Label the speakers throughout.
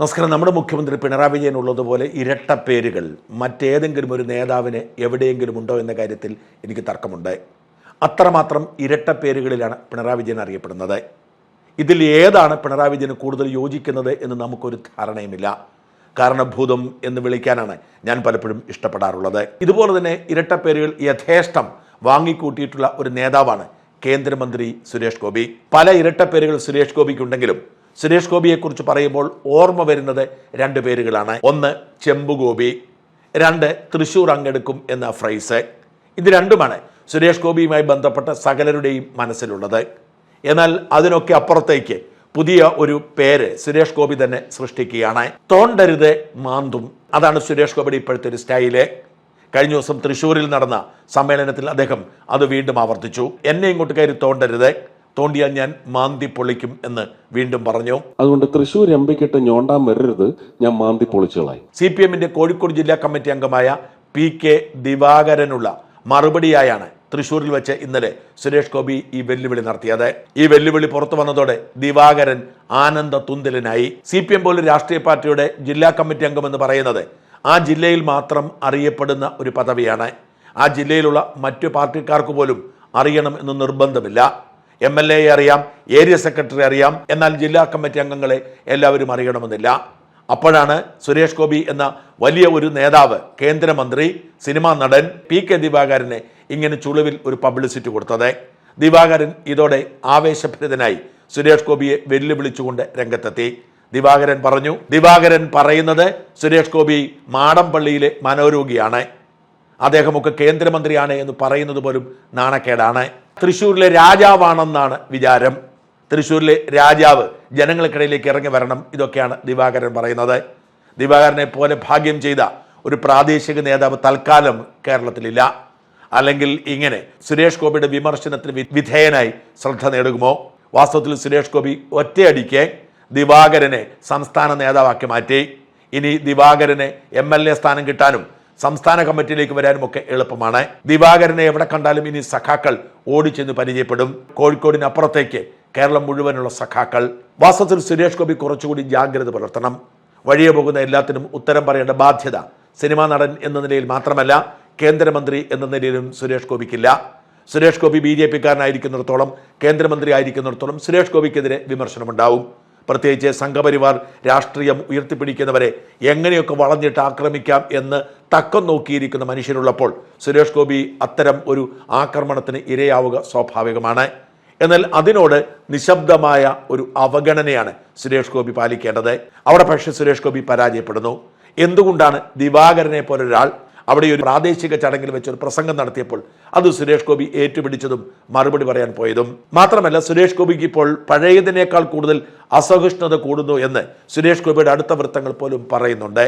Speaker 1: നമസ്കാരം. നമ്മുടെ മുഖ്യമന്ത്രി പിണറായി വിജയൻ ഉള്ളതുപോലെ ഇരട്ട പേരുകൾ മറ്റേതെങ്കിലും ഒരു നേതാവിന് എവിടെയെങ്കിലും ഉണ്ടോ എന്ന കാര്യത്തിൽ എനിക്ക് തർക്കമുണ്ട്. അത്രമാത്രം ഇരട്ട പേരുകളിലാണ് പിണറായി വിജയൻ അറിയപ്പെടുന്നത്. ഇതിൽ ഏതാണ് പിണറായി വിജയന് കൂടുതൽ യോജിക്കുന്നത് എന്ന് നമുക്കൊരു ധാരണയുമില്ല. കാരണഭൂതം എന്ന് വിളിക്കാനാണ് ഞാൻ പലപ്പോഴും ഇഷ്ടപ്പെടാറുള്ളത്. ഇതുപോലെ തന്നെ ഇരട്ട പേരുകൾ യഥേഷ്ടം വാങ്ങിക്കൂട്ടിയിട്ടുള്ള ഒരു നേതാവാണ് കേന്ദ്രമന്ത്രി സുരേഷ് ഗോപി. പല ഇരട്ട പേരുകൾ സുരേഷ് ഗോപിക്കുണ്ടെങ്കിലും സുരേഷ് ഗോപിയെക്കുറിച്ച് പറയുമ്പോൾ ഓർമ്മ വരുന്നത് രണ്ട് പേരുകളാണ്. ഒന്ന് ചെമ്പുഗോപി രണ്ട് തൃശൂർ അങ്ങെടുക്കും എന്ന ഫ്രൈസ് ഇത് രണ്ടുമാണ് സുരേഷ് ഗോപിയുമായി ബന്ധപ്പെട്ട സകലരുടെയും മനസ്സിലുള്ളത്. എന്നാൽ അതിനൊക്കെ അപ്പുറത്തേക്ക് പുതിയ ഒരു പേര് സുരേഷ് ഗോപി തന്നെ സൃഷ്ടിക്കുകയാണ്. തോണ്ടരുത് മാന്തും. അതാണ് സുരേഷ് ഗോപിയുടെ ഇപ്പോഴത്തെ ഒരു സ്റ്റൈൽ. കഴിഞ്ഞ ദിവസം തൃശ്ശൂരിൽ നടന്ന സമ്മേളനത്തിൽ അദ്ദേഹം അത് വീണ്ടും ആവർത്തിച്ചു. എന്നെ ഇങ്ങോട്ട് കയറി തോണ്ടരുത്. തോണ്ടിയാൽ ഞാൻ മാന്തി പൊളിക്കും എന്ന് വീണ്ടും പറഞ്ഞു.
Speaker 2: അതുകൊണ്ട് തൃശൂർ എംപിക്കിട്ട് ഞോണ്ടാൻ വരരുത്. ഞാൻ മാന്തി പൊളിച്ചുകളായി
Speaker 1: സി പി എമ്മിന്റെ കോഴിക്കോട് ജില്ലാ കമ്മിറ്റി അംഗമായ പി കെ ദിവാകരനുള്ള മറുപടിയായാണ് തൃശൂരിൽ വെച്ച് ഇന്നലെ സുരേഷ് ഗോപി ഈ വെല്ലുവിളി നടത്തിയത്. ഈ വെല്ലുവിളി പുറത്തു വന്നതോടെ ദിവാകരൻ ആനന്ദ തുന്തലിനായി സി പി എം പോലെ രാഷ്ട്രീയ പാർട്ടിയുടെ ജില്ലാ കമ്മിറ്റി അംഗമെന്ന് പറയുന്നത് ആ ജില്ലയിൽ മാത്രം അറിയപ്പെടുന്ന ഒരു പദവിയാണ്. ആ ജില്ലയിലുള്ള മറ്റു പാർട്ടിക്കാർക്ക് പോലും അറിയണം എന്ന് നിർബന്ധമില്ല. എം എൽ എ അറിയാം ഏരിയ സെക്രട്ടറി അറിയാം എന്നാൽ ജില്ലാ കമ്മിറ്റി അംഗങ്ങളെ എല്ലാവരും അറിയണമെന്നില്ല. അപ്പോഴാണ് സുരേഷ് ഗോപി എന്ന വലിയ ഒരു നേതാവ് കേന്ദ്രമന്ത്രി സിനിമാ നടൻ പി കെ ദിവാകരനെ ഇങ്ങനെ ചുളിവിൽ ഒരു പബ്ലിസിറ്റി കൊടുത്തത്. ദിവാകരൻ ഇതോടെ ആവേശഭരിതനായി സുരേഷ് ഗോപിയെ വെല്ലുവിളിച്ചുകൊണ്ട് രംഗത്തെത്തി. ദിവാകരൻ പറഞ്ഞു ദിവാകരൻ പറയുന്നത് സുരേഷ് ഗോപി മാടമ്പള്ളിയിലെ മനോരോഗിയാണ്. അദ്ദേഹമൊക്കെ കേന്ദ്രമന്ത്രിയാണ് എന്ന് പറയുന്നത് പോലും നാണക്കേടാണ്. തൃശ്ശൂരിലെ രാജാവാണെന്നാണ് വിചാരം. തൃശ്ശൂരിലെ രാജാവ് ജനങ്ങൾക്കിടയിലേക്ക് ഇറങ്ങി വരണം ഇതൊക്കെയാണ് ദിവാകരൻ പറയുന്നത്. ദിവാകരനെ പോലെ ഭാഗ്യം ചെയ്ത ഒരു പ്രാദേശിക നേതാവ് തൽക്കാലം കേരളത്തിലില്ല. അല്ലെങ്കിൽ ഇങ്ങനെ സുരേഷ് ഗോപിയുടെ വിമർശനത്തിന് വിധേയനായി ശ്രദ്ധ നേടുമോ വാസ്തവത്തിൽ സുരേഷ് ഗോപി ഒറ്റയടിക്ക് ദിവാകരനെ സംസ്ഥാന നേതാവാക്കി മാറ്റി. ഇനി ദിവാകരനെ എം എൽ എ സ്ഥാനം കിട്ടാനും സംസ്ഥാന കമ്മിറ്റിയിലേക്ക് വരാനും ഒക്കെ എളുപ്പമാണ്. ദിവാകരനെ എവിടെ കണ്ടാലും ഇനി സഖാക്കൾ ഓടിച്ചെന്ന് പരിചയപ്പെടും. കോഴിക്കോടിനപ്പുറത്തേക്ക് കേരളം മുഴുവനുള്ള സഖാക്കൾ. വാസ്തവത്തിൽ സുരേഷ് ഗോപി കുറച്ചുകൂടി ജാഗ്രത പുലർത്തണം. വഴിയെ പോകുന്ന എല്ലാത്തിനും ഉത്തരം പറയേണ്ട ബാധ്യത സിനിമാ നടൻ എന്ന നിലയിൽ മാത്രമല്ല കേന്ദ്രമന്ത്രി എന്ന നിലയിലും സുരേഷ് ഗോപിക്കില്ല. സുരേഷ് ഗോപി ബി ജെ പിക്കാരനായിരിക്കുന്നിടത്തോളം കേന്ദ്രമന്ത്രി ആയിരിക്കുന്നിടത്തോളം സുരേഷ് ഗോപിക്കെതിരെ വിമർശനമുണ്ടാവും. പ്രത്യേകിച്ച് സംഘപരിവാർ രാഷ്ട്രീയം ഉയർത്തിപ്പിടിക്കുന്നവരെ എങ്ങനെയൊക്കെ വളഞ്ഞിട്ട് ആക്രമിക്കാം എന്ന് തക്കം നോക്കിയിരിക്കുന്ന മനുഷ്യരുള്ളപ്പോൾ സുരേഷ് ഗോപി അത്തരം ഒരു ആക്രമണത്തിന് ഇരയാവുക സ്വാഭാവികമാണ്. എന്നാൽ അതിനോട് നിശബ്ദമായ ഒരു അവഗണനയാണ് സുരേഷ് ഗോപി പാലിക്കേണ്ടത്. അവിടെ പക്ഷേ സുരേഷ് ഗോപി പരാജയപ്പെടുന്നു. എന്തുകൊണ്ടാണ് ദിവാകരനെ പോലൊരാൾ അവിടെ ഒരു പ്രാദേശിക ചടങ്ങിൽ വെച്ച് ഒരു പ്രസംഗം നടത്തിയപ്പോൾ അത് സുരേഷ് ഗോപി ഏറ്റുപിടിച്ചതും മറുപടി പറയാൻ പോയതും. മാത്രമല്ല സുരേഷ് ഗോപിക്ക് ഇപ്പോൾ പഴയതിനേക്കാൾ കൂടുതൽ അസഹിഷ്ണുത കൂടുന്നു എന്ന് സുരേഷ് ഗോപിയുടെ അടുത്ത വൃത്തങ്ങൾ പോലും പറയുന്നുണ്ട്.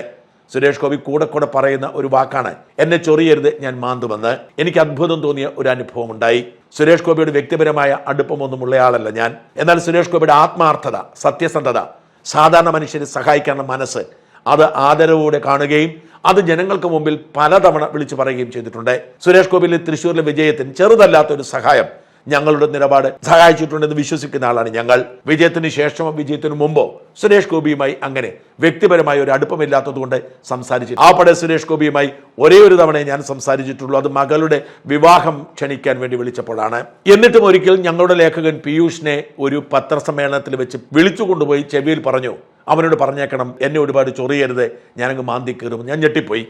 Speaker 1: സുരേഷ് ഗോപി കൂടെ കൂടെ പറയുന്ന ഒരു വാക്കാണ് എന്നെ ചൊറിയരുത് ഞാൻ മാന്തുമെന്ന്. എനിക്ക് അത്ഭുതം തോന്നിയ ഒരു അനുഭവം ഉണ്ടായി സുരേഷ് ഗോപിയുടെ വ്യക്തിപരമായ അടുപ്പമൊന്നും ഉള്ളയാളല്ല ഞാൻ. എന്നാൽ സുരേഷ് ഗോപിയുടെ ആത്മാർത്ഥത സത്യസന്ധത സാധാരണ മനുഷ്യരെ സഹായിക്കാനുള്ള മനസ്സ് അത് ആദരവോടെ കാണുകയും അത് ജനങ്ങൾക്ക് മുമ്പിൽ പലതവണ വിളിച്ചു പറയുകയും ചെയ്തിട്ടുണ്ട്. സുരേഷ് ഗോപിയിലെ തൃശ്ശൂരിലെ വിജയത്തിന് ചെറുതല്ലാത്ത ഒരു സഹായം ഞങ്ങളുടെ നിലപാട് സഹായിച്ചിട്ടുണ്ടെന്ന് വിശ്വസിക്കുന്ന ആളാണ് ഞങ്ങൾ. വിജയത്തിന് ശേഷമോ വിജയത്തിന് മുമ്പോ സുരേഷ് ഗോപിയുമായി അങ്ങനെ വ്യക്തിപരമായ ഒരു അടുപ്പമില്ലാത്തതുകൊണ്ട് സംസാരിച്ചു ആ പടെ സുരേഷ് ഗോപിയുമായി ഒരേ ഒരു തവണ ഞാൻ സംസാരിച്ചിട്ടുള്ളൂ. അത് മകളുടെ വിവാഹം ക്ഷണിക്കാൻ വേണ്ടി വിളിച്ചപ്പോഴാണ്. എന്നിട്ടും ഒരിക്കൽ ഞങ്ങളുടെ ലേഖകൻ പീയൂഷിനെ ഒരു പത്രസമ്മേളനത്തിൽ വെച്ച് വിളിച്ചു കൊണ്ടുപോയി ചെവിയിൽ പറഞ്ഞു അവനോട് പറഞ്ഞേക്കണം എന്നെ ഒരുപാട് ചൊറിയരുത് ഞാനങ്ങ് മാന്തി കയറും. ഞാൻ ഞെട്ടിപ്പോയി.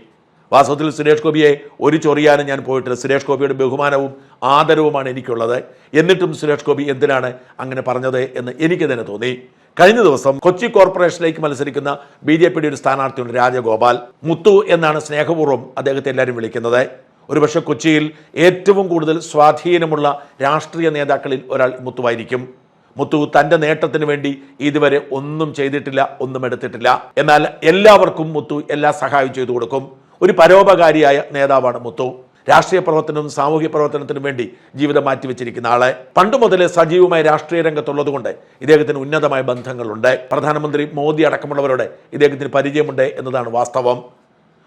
Speaker 1: വാസ്തവത്തിൽ സുരേഷ് ഗോപിയെ ഒരു ചൊറിയാനും ഞാൻ പോയിട്ടില്ല. സുരേഷ് ഗോപിയുടെ ബഹുമാനവും ആദരവുമാണ് എനിക്കുള്ളത്. എന്നിട്ടും സുരേഷ് ഗോപി എന്തിനാണ് അങ്ങനെ പറഞ്ഞത് എന്ന് എനിക്ക് തന്നെ തോന്നി. കഴിഞ്ഞ ദിവസം കൊച്ചി കോർപ്പറേഷനിലേക്ക് മത്സരിക്കുന്ന ബി ജെ പിയുടെ ഒരു സ്ഥാനാർത്ഥിയുണ്ട് രാജഗോപാൽ. മുത്തു എന്നാണ് സ്നേഹപൂർവം അദ്ദേഹത്തെ എല്ലാവരും വിളിക്കുന്നത്. ഒരുപക്ഷെ കൊച്ചിയിൽ ഏറ്റവും കൂടുതൽ സ്വാധീനമുള്ള രാഷ്ട്രീയ നേതാക്കളിൽ ഒരാൾ മുത്തുവായിരിക്കും. മുത്തു തന്റെ നേട്ടത്തിന് വേണ്ടി ഇതുവരെ ഒന്നും ചെയ്തിട്ടില്ല ഒന്നും എടുത്തിട്ടില്ല. എന്നാൽ എല്ലാവർക്കും മുത്തു എല്ലാ സഹായം ചെയ്തു കൊടുക്കും. ഒരു പരോപകാരിയായ നേതാവാണ് മുത്തു. രാഷ്ട്രീയ പ്രവർത്തനവും സാമൂഹ്യ പ്രവർത്തനത്തിനും വേണ്ടി ജീവിതം മാറ്റിവെച്ചിരിക്കുന്ന ആളെ. പണ്ട് മുതലേ സജീവമായ രാഷ്ട്രീയ രംഗത്തുള്ളതുകൊണ്ട് ഇദ്ദേഹത്തിന് ഉന്നതമായ ബന്ധങ്ങളുണ്ട്. പ്രധാനമന്ത്രി മോദി അടക്കമുള്ളവരോട് ഇദ്ദേഹത്തിന് പരിചയമുണ്ട് എന്നതാണ് വാസ്തവം.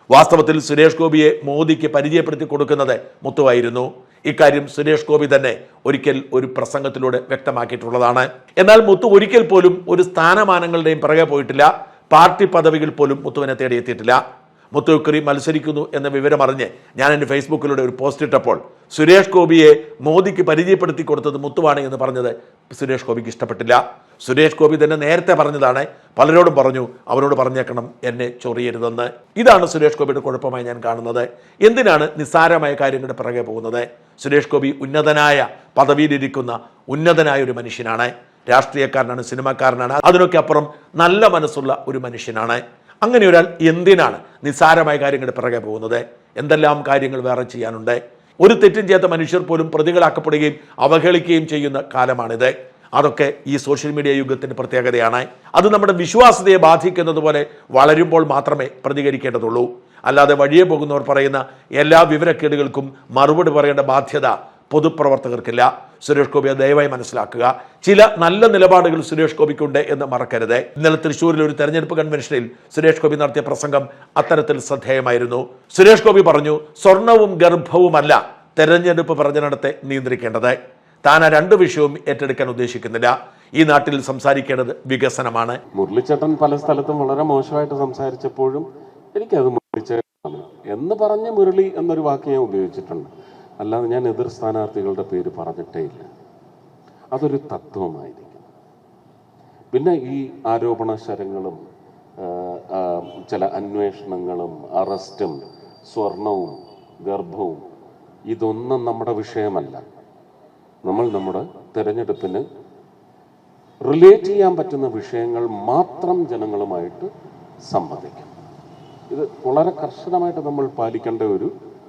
Speaker 1: വാസ്തവത്തിൽ സുരേഷ് ഗോപിയെ മോദിക്ക് പരിചയപ്പെടുത്തി കൊടുക്കുന്നത് മുത്തുവായിരുന്നു ഇക്കാര്യം സുരേഷ് ഗോപി തന്നെ ഒരിക്കൽ ഒരു പ്രസംഗത്തിലൂടെ വ്യക്തമാക്കിയിട്ടുള്ളതാണ്. എന്നാൽ മുത്തു ഒരിക്കൽ പോലും ഒരു സ്ഥാനമാനങ്ങളുടെയും പിറകെ പോയിട്ടില്ല. പാർട്ടി പദവികൾ പോലും മുത്തുവിനെ തേടിയെത്തിയിട്ടില്ല. മുത്തുക്കറി മത്സരിക്കുന്നു എന്ന വിവരം അറിഞ്ഞ് ഞാൻ എന്റെ ഫേസ്ബുക്കിലൂടെ ഒരു പോസ്റ്റ് ഇട്ടപ്പോൾ സുരേഷ് ഗോപിയെ മോദിക്ക് പരിചയപ്പെടുത്തി കൊടുത്തത് മുത്തുവാണ് എന്ന് പറഞ്ഞത് സുരേഷ് ഗോപിക്ക് ഇഷ്ടപ്പെട്ടില്ല. സുരേഷ് ഗോപി തന്നെ നേരത്തെ പറഞ്ഞതാണ് പലരോടും പറഞ്ഞു അവരോട് പറഞ്ഞേക്കണം എന്നെ ചൊറിയരുതെന്ന്. ഇതാണ് സുരേഷ് ഗോപിയുടെ കുഴപ്പമായി ഞാൻ കാണുന്നത്. എന്തിനാണ് നിസ്സാരമായ കാര്യങ്ങളുടെ പിറകെ പോകുന്നത്? സുരേഷ് ഗോപി ഉന്നതനായ പദവിയിലിരിക്കുന്ന ഉന്നതനായ ഒരു മനുഷ്യനാണ്. രാഷ്ട്രീയക്കാരനാണ് സിനിമാക്കാരനാണ്. അതിനൊക്കെ അപ്പുറം നല്ല മനസ്സുള്ള ഒരു മനുഷ്യനാണ്. അങ്ങനെ ഒരാൾ എന്തിനാണ് നിസ്സാരമായ കാര്യങ്ങളുടെ പിറകെ പോകുന്നത്? എന്തെല്ലാം കാര്യങ്ങൾ വേറെ ചെയ്യാനുണ്ട്? ഒരു തെറ്റും ചെയ്യാത്ത മനുഷ്യർ പോലും പ്രതികളാക്കപ്പെടുകയും അവഹേളിക്കുകയും ചെയ്യുന്ന കാലമാണിത്. അതൊക്കെ ഈ സോഷ്യൽ മീഡിയ യുഗത്തിന്റെ പ്രത്യേകതയാണ്. അത് നമ്മുടെ വിശ്വാസതയെ ബാധിക്കുന്നത് പോലെ വളരുമ്പോൾ മാത്രമേ പ്രതികരിക്കേണ്ടതുള്ളൂ. അല്ലാതെ വഴിയെ പോകുന്നവർ പറയുന്ന എല്ലാ വിവരക്കേടുകൾക്കും മറുപടി പറയേണ്ട ബാധ്യത പൊതുപ്രവർത്തകർക്കില്ല. സുരേഷ് ഗോപിയെ ദയവായി മനസ്സിലാക്കുക. ചില നല്ല നിലപാടുകൾ സുരേഷ് ഗോപിക്കുണ്ട് എന്ന് മറക്കരുത്. ഇന്നലെ തൃശ്ശൂരിൽ ഒരു തെരഞ്ഞെടുപ്പ് കൺവെൻഷനിൽ സുരേഷ് ഗോപി നടത്തിയ പ്രസംഗം അത്തരത്തിൽ ശ്രദ്ധേയമായിരുന്നു. സുരേഷ് ഗോപി പറഞ്ഞു സ്വർണവും ഗർഭവുമല്ല തെരഞ്ഞെടുപ്പ് പ്രചരണത്തെ നിയന്ത്രിക്കേണ്ടത്. താൻ ആ രണ്ട് വിഷയവും ഏറ്റെടുക്കാൻ ഉദ്ദേശിക്കുന്നില്ല. ഈ നാട്ടിൽ സംസാരിക്കേണ്ടത് വികസനമാണ്.
Speaker 2: മുരളിച്ചേട്ടൻ പല സ്ഥലത്തും വളരെ മോശമായിട്ട് സംസാരിച്ചപ്പോഴും എനിക്കത് എന്ന് പറഞ്ഞ് മുരളി എന്നൊരു വാക്ക് ഞാൻ ഉപയോഗിച്ചിട്ടുണ്ട്. അല്ലാതെ ഞാൻ എതിർ സ്ഥാനാർത്ഥികളുടെ പേര് പറഞ്ഞിട്ടേ ഇല്ല. അതൊരു തത്വമായിരിക്കും. പിന്നെ ഈ ആരോപണ ശരങ്ങളും ചില അന്വേഷണങ്ങളും അറസ്റ്റും സ്വർണവും ഗർഭവും ഇതൊന്നും നമ്മുടെ വിഷയമല്ല. നമ്മൾ നമ്മുടെ തെരഞ്ഞെടുപ്പിന് റിലേറ്റ് ചെയ്യാൻ പറ്റുന്ന വിഷയങ്ങൾ മാത്രം ജനങ്ങളുമായിട്ട് സംവദിക്കും. ഇത് വളരെ കർശനമായിട്ട് നമ്മൾ പാലിക്കേണ്ട ഒരു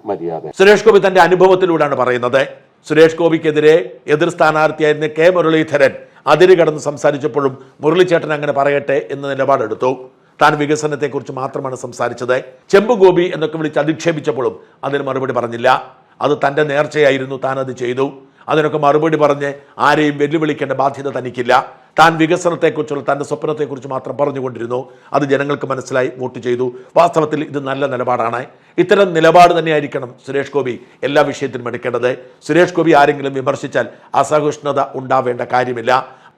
Speaker 2: മര്യാദ
Speaker 1: സുരേഷ് ഗോപി തന്റെ അനുഭവത്തിലൂടെയാണ് പറയുന്നത്. സുരേഷ് ഗോപിക്കെതിരെ എതിർ സ്ഥാനാർത്ഥിയായിരുന്ന കെ മുരളീധരൻ അതിര് കടന്ന് സംസാരിച്ചപ്പോഴും മുരളിച്ചേട്ടൻ അങ്ങനെ പറയട്ടെ എന്ന നിലപാടെടുത്തു. താൻ വികസനത്തെക്കുറിച്ച് മാത്രമാണ് സംസാരിച്ചത്. ചെമ്പുഗോപി എന്നൊക്കെ വിളിച്ച് അധിക്ഷേപിച്ചപ്പോഴും അതിന് മറുപടി പറഞ്ഞില്ല. അത് തന്റെ നേർച്ചയായിരുന്നു താൻ അത് ചെയ്തു. അതിനൊക്കെ മറുപടി പറഞ്ഞ് ആരെയും വെല്ലുവിളിക്കേണ്ട ബാധ്യത തനിക്കില്ല. താൻ വികസനത്തെക്കുറിച്ചുള്ള തന്റെ സ്വപ്നത്തെക്കുറിച്ച് മാത്രം പറഞ്ഞുകൊണ്ടിരുന്നു. അത് ജനങ്ങൾക്ക് മനസ്സിലായി വോട്ട് ചെയ്തു. വാസ്തവത്തിൽ ഇത് നല്ല നിലപാടാണ്. ഇത്തരം നിലപാട് തന്നെയായിരിക്കണം സുരേഷ് ഗോപി എല്ലാ വിഷയത്തിലും എടുക്കേണ്ടത്. സുരേഷ് ഗോപി ആരെങ്കിലും വിമർശിച്ചാൽ അസഹിഷ്ണുത ഉണ്ടാവേണ്ട കാര്യമില്ല.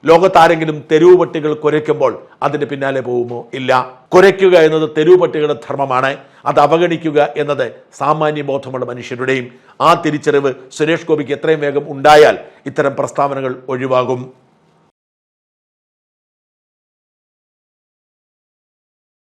Speaker 1: ലോകത്താരെങ്കിലും തെരുവ് പട്ടികൾ കുരയ്ക്കുമ്പോൾ അതിന് പിന്നാലെ പോകുമോ? ഇല്ല. കുരയ്ക്കുക എന്നത് തെരുവ് പട്ടികളുടെ ധർമ്മമാണ്. അത് അവഗണിക്കുക എന്നത് സാമാന്യ ബോധമുള്ള മനുഷ്യരുടെയും ആ തിരിച്ചറിവ് സുരേഷ് ഗോപിക്ക് എത്രയും വേഗം ഉണ്ടായാൽ ഇത്തരം പ്രസ്താവനകൾ ഒഴിവാകും.